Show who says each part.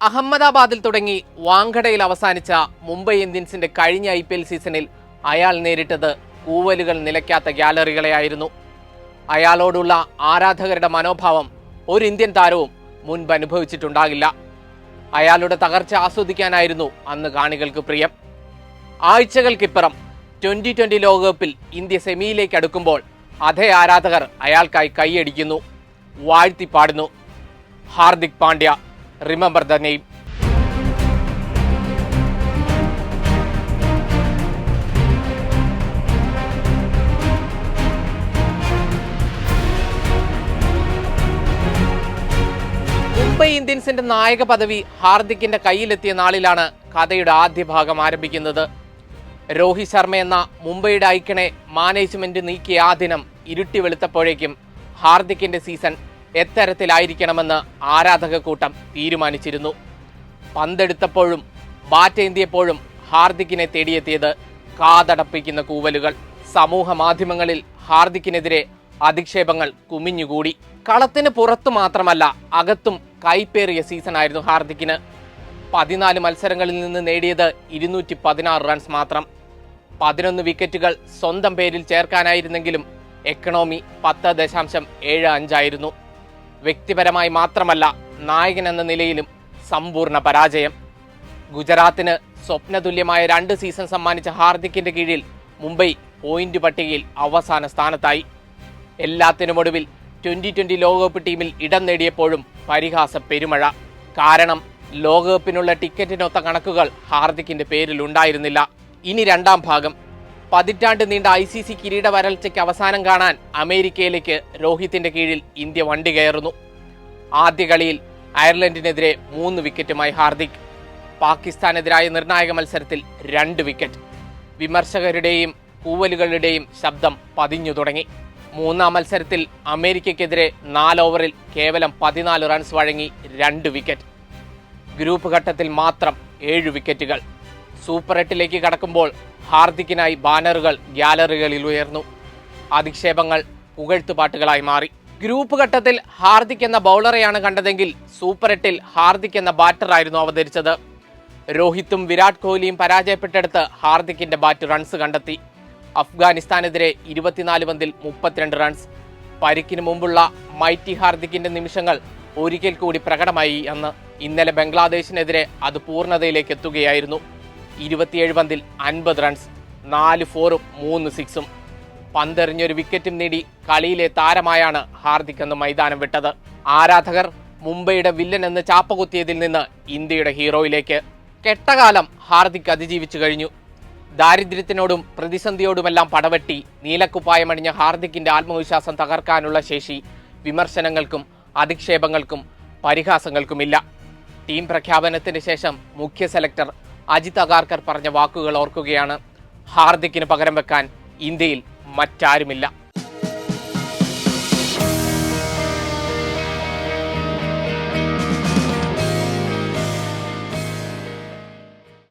Speaker 1: അഹമ്മദാബാദിൽ തുടങ്ങി വാങ്കടയിൽ അവസാനിച്ച മുംബൈ ഇന്ത്യൻസിന്റെ കഴിഞ്ഞ ഐ സീസണിൽ അയാൾ നേരിട്ടത് കൂവലുകൾ നിലയ്ക്കാത്ത ഗ്യാലറികളെയായിരുന്നു അയാളോടുള്ള ആരാധകരുടെ മനോഭാവം ഒരു ഇന്ത്യൻ താരവും മുൻപ് അനുഭവിച്ചിട്ടുണ്ടാകില്ല. അയാളുടെ തകർച്ച ആസ്വദിക്കാനായിരുന്നു അന്ന് കാണികൾക്ക് പ്രിയം. ആഴ്ചകൾക്കിപ്പുറം ട്വന്റി ട്വന്റി ലോകകപ്പിൽ ഇന്ത്യ സെമിയിലേക്ക് അടുക്കുമ്പോൾ അതേ ആരാധകർ അയാൾക്കായി കൈയടിക്കുന്നു വാഴ്ത്തിപ്പാടുന്നു. Hardik Pandya remember the name Mumbai ഇന്ത്യൻസിന്റെ നായക പദവി ഹാർദിക്കിന്റെ കയ്യിലെത്തിയ നാളിലാണ് കഥയുടെ ആദ്യ ഭാഗം ആരംഭിക്കുന്നത്. രോഹിത് ശർമ്മ എന്ന മുംബൈയുടെ ഐക്കണെ മാനേജ്മെന്റ് നീക്കിയ ആ ദിനം ഇരുട്ടി വെളുത്തപ്പോഴേക്കും ഹാർദിക്കിന്റെ സീസൺ എത്തരത്തിലായിരിക്കണമെന്ന് ആരാധക കൂട്ടം തീരുമാനിച്ചിരുന്നു. പന്തെടുത്തപ്പോഴും ബാറ്റേന്തിയപ്പോഴും ഹാർദിക്കിനെ തേടിയെത്തിയത് കാതടപ്പിക്കുന്ന കൂവലുകൾ. സമൂഹ മാധ്യമങ്ങളിൽ ഹാർദിക്കിനെതിരെ അധിക്ഷേപങ്ങൾ കുമിഞ്ഞുകൂടി. കളത്തിന് പുറത്തു മാത്രമല്ല അകത്തും കൈപ്പേറിയ സീസണായിരുന്നു ഹാർദിക്കിന്. പതിനാല് മത്സരങ്ങളിൽ നിന്ന് നേടിയത് ഇരുന്നൂറ്റി പതിനാറ് റൺസ് മാത്രം. പതിനൊന്ന് വിക്കറ്റുകൾ സ്വന്തം പേരിൽ ചേർക്കാനായിരുന്നെങ്കിലും എക്കണോമി പത്ത് ദശാംശം ഏഴ് അഞ്ചായിരുന്നു. വ്യക്തിപരമായി മാത്രമല്ല നായകൻ എന്ന നിലയിലും സമ്പൂർണ പരാജയം. ഗുജറാത്തിന് സ്വപ്നതുല്യമായ രണ്ട് സീസൺ സമ്മാനിച്ച ഹാർദിക്കിന്റെ കീഴിൽ മുംബൈ പോയിന്റ് പട്ടികയിൽ അവസാന സ്ഥാനത്തായി. എല്ലാത്തിനുമൊടുവിൽ ട്വന്റി ട്വന്റി ലോകകപ്പ് ടീമിൽ ഇടം നേടിയപ്പോഴും പരിഹാസ പെരുമഴ. കാരണം ലോകകപ്പിനുള്ള ടിക്കറ്റിനൊത്ത കണക്കുകൾ ഹാർദിക്കിന്റെ പേരിൽ ഉണ്ടായിരുന്നില്ല ഇനി രണ്ടാം ഭാഗം പതിറ്റാണ്ട് നീണ്ട ഐ സി സി കിരീട വരൾച്ചയ്ക്ക് അവസാനം കാണാൻ അമേരിക്കയിലേക്ക് രോഹിത്തിന്റെ കീഴിൽ ഇന്ത്യ വണ്ടി കയറുന്നു. ആദ്യ കളിയിൽ അയർലൻഡിനെതിരെ മൂന്ന് വിക്കറ്റുമായി ഹാർദിക്. പാകിസ്ഥാനെതിരായ നിർണായക മത്സരത്തിൽ രണ്ട് വിക്കറ്റ്. വിമർശകരുടെയും കൂവലുകളുടെയും ശബ്ദം പതിഞ്ഞു തുടങ്ങി. മൂന്നാം മത്സരത്തിൽ അമേരിക്കയ്ക്കെതിരെ നാല് ഓവറിൽ കേവലം പതിനാല് റൺസ് വഴങ്ങി രണ്ട് വിക്കറ്റ്. ഗ്രൂപ്പ് ഘട്ടത്തിൽ മാത്രം ഏഴ് വിക്കറ്റുകൾ. സൂപ്പർ എട്ടിലേക്ക് കടക്കുമ്പോൾ ഹാർദിക്കിനായി ബാനറുകൾ ഗ്യാലറികളിൽ ഉയർന്നു. അധിക്ഷേപങ്ങൾ പുകഴ്ത്തുപാട്ടുകളായി മാറി. ഗ്രൂപ്പ് ഘട്ടത്തിൽ ഹാർദിക് എന്ന ബൗളറെയാണ് കണ്ടതെങ്കിൽ സൂപ്പർ എട്ടിൽ ഹാർദിക് എന്ന ബാറ്ററായിരുന്നു അവതരിച്ചത്. രോഹിത്തും വിരാട് കോഹ്ലിയും പരാജയപ്പെട്ടെടുത്ത് ഹാർദിക്കിന്റെ ബാറ്റ് റൺസ് കണ്ടെത്തി. അഫ്ഗാനിസ്ഥാനെതിരെ ഇരുപത്തിനാല് പന്തിൽ മുപ്പത്തിരണ്ട് റൺസ് പരിക്കിന് മുമ്പുള്ള മൈറ്റി ഹാർദിക്കിന്റെ നിമിഷങ്ങൾ ഒരിക്കൽ കൂടി പ്രകടമായി അന്ന്. ഇന്നലെ ബംഗ്ലാദേശിനെതിരെ അത് പൂർണതയിലേക്ക് എത്തുകയായിരുന്നു. ഇരുപത്തിയേഴ് പന്തിൽ അൻപത് റൺസ് നാല് ഫോറും മൂന്ന് സിക്സും പന്തെറിഞ്ഞൊരു വിക്കറ്റും നേടി കളിയിലെ താരമായാണ് ഹാർദിക് എന്ന് മൈതാനം വിട്ടത്. ആരാധകർ മുംബൈയുടെ വില്ലൻ എന്ന് ചാപ്പകുത്തിയതിൽ നിന്ന് ഇന്ത്യയുടെ ഹീറോയിലേക്ക്. കെട്ടകാലം ഹാർദിക് അതിജീവിച്ചു കഴിഞ്ഞു. ദാരിദ്ര്യത്തിനോടും പ്രതിസന്ധിയോടുമെല്ലാം പടവെട്ടി നീലക്കുപ്പായമണിഞ്ഞ ഹാർദിക്കിന്റെ ആത്മവിശ്വാസം തകർക്കാനുള്ള ശേഷി വിമർശനങ്ങൾക്കും അധിക്ഷേപങ്ങൾക്കും പരിഹാസങ്ങൾക്കുമില്ല. ടീം പ്രഖ്യാപനത്തിന് ശേഷം മുഖ്യ സെലക്ടർ അജിത് അഗാർക്കർ പറഞ്ഞ വാക്കുകൾ ഓർക്കുകയാണ്. ഹാർദിക്കിന് പകരം വെക്കാൻ ഇന്ത്യയിൽ മറ്റാരുമില്ല.